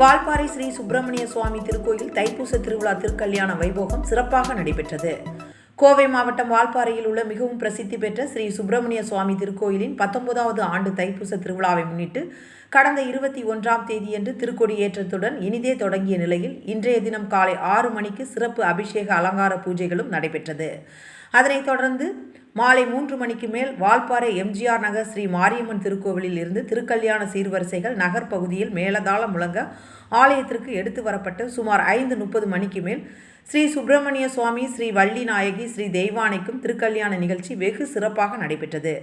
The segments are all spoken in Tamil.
வால்பாறை ஸ்ரீ சுப்பிரமணிய சுவாமி திருக்கோயில் தைப்பூச திருவிழா திருக்கல்யாண வைபோகம் சிறப்பாக நடைபெற்றது. கோவை மாவட்டம் வால்பாறையில் உள்ள மிகவும் பிரசித்தி பெற்ற ஸ்ரீ சுப்பிரமணிய சுவாமி திருக்கோயிலின் பத்தொன்பதாவது ஆண்டு தைப்பூச திருவிழாவை முன்னிட்டு கடந்த இருபத்தி ஒன்றாம் தேதியன்று திருக்கொடியேற்றத்துடன் இனிதே தொடங்கிய நிலையில் இன்றைய தினம் காலை ஆறு மணிக்கு சிறப்பு அபிஷேக அலங்கார பூஜைகளும் நடைபெற்றது. அதனைத் தொடர்ந்து மாலை மூன்று மணிக்கு மேல் வால்பாறை எம்ஜிஆர் நகர் ஸ்ரீ மாரியம்மன் திருக்கோவிலில் இருந்து திருக்கல்யாண சீர்வரிசைகள் நகர் பகுதியில் மேலதாளம் முழங்க ஆலயத்திற்கு எடுத்து வரப்பட்டு சுமார் ஐந்து முப்பது மணிக்கு மேல் ஸ்ரீ சுப்பிரமணிய சுவாமி ஸ்ரீ வள்ளி நாயகி ஸ்ரீ தெய்வானைக்கும் திருக்கல்யாண நிகழ்ச்சி வெகு சிறப்பாக நடைபெற்றது.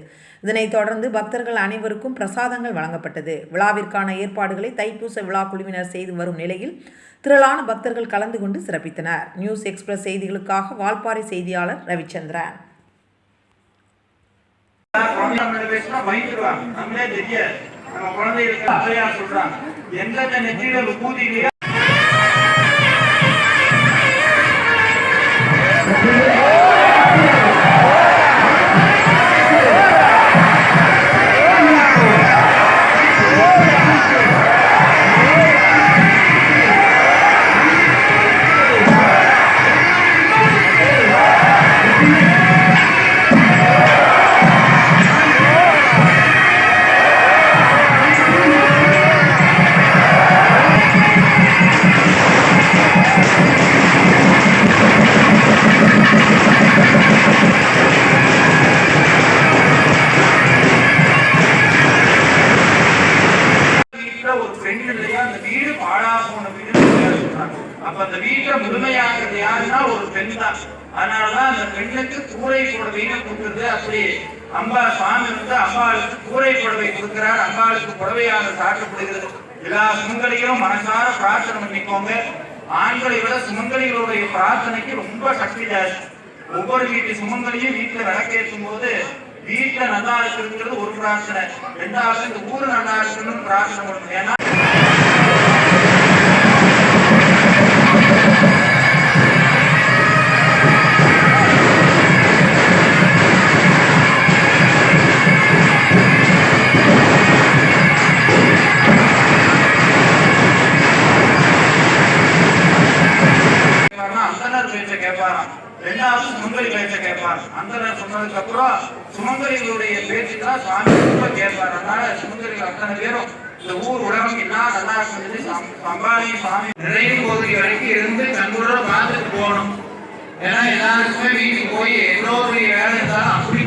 இதனைத் தொடர்ந்து பக்தர்கள் அனைவருக்கும் பிரசாதங்கள் வழங்கப்பட்டது. விழாவிற்கான ஏற்பாடுகளை தைப்பூச விழா குழுவினர் செய்து வரும் நிலையில் திரளான பக்தர்கள் கலந்து கொண்டு சிறப்பித்தனர். நியூஸ் எக்ஸ்பிரஸ் செய்திகளுக்காக வால்பாறை செய்தியாளர் ரவிச்சந்திரன். குழந்தை பேசினா பயந்துருவாங்க நம்மளே அப்ப அந்த வீட்டை முழுமையாகிறது யாருன்னா ஒரு பெண் தான் அதனாலதான் அந்த பெண்ணுக்கு கூரை புடவைன்னு கொடுக்குறது அப்படி அம்பா சுவாமி வந்து அம்பாளுக்கு கூரை புடவை கொடுக்கிறார். அம்பாளுக்கு புடவையாக சாட்டப்படுகிறது எல்லா சுமங்கலிகளும் மனசார பிரார்த்தனை பண்ணிக்கோங்க. ஆண்களை விட சுமங்கலிகளுடைய பிரார்த்தனைக்கு ரொம்ப சக்தி ஜாஸ்தி. ஒவ்வொரு வீட்டு சுமங்கலியும் வீட்டுல விளக்கேற்றும் போது வீட்டுல நல்லா இருக்குங்கிறது ஒரு பிரார்த்தனை. ரெண்டாவது இந்த ஊரு நல்லா இருக்கணும்னு பிரார்த்தனை பண்ணணும். ஏன்னா பேச்ச கேட்பாராம். ரெண்டாவது சுமங்கரி பேச்ச கேட்பார் அந்தனர் சொன்னதுக்கு அப்புறம் சுமந்தரிகளுடைய பேச்சு தான் சாமி ரொம்ப கேட்பார். அதனால சுமந்தரிகள் அத்தனை பேரும் இந்த ஊர் உலகம் என்ன நல்லா இருந்தது சம்பாதி சாமி நிறைவு பகுதி வரைக்கும் இருந்து கண்கூட பார்த்துட்டு போகணும். ஏன்னா எல்லாருக்குமே வீட்டுக்கு போய் எவ்வளோ பெரிய வேலை இருந்தாலும் அப்படி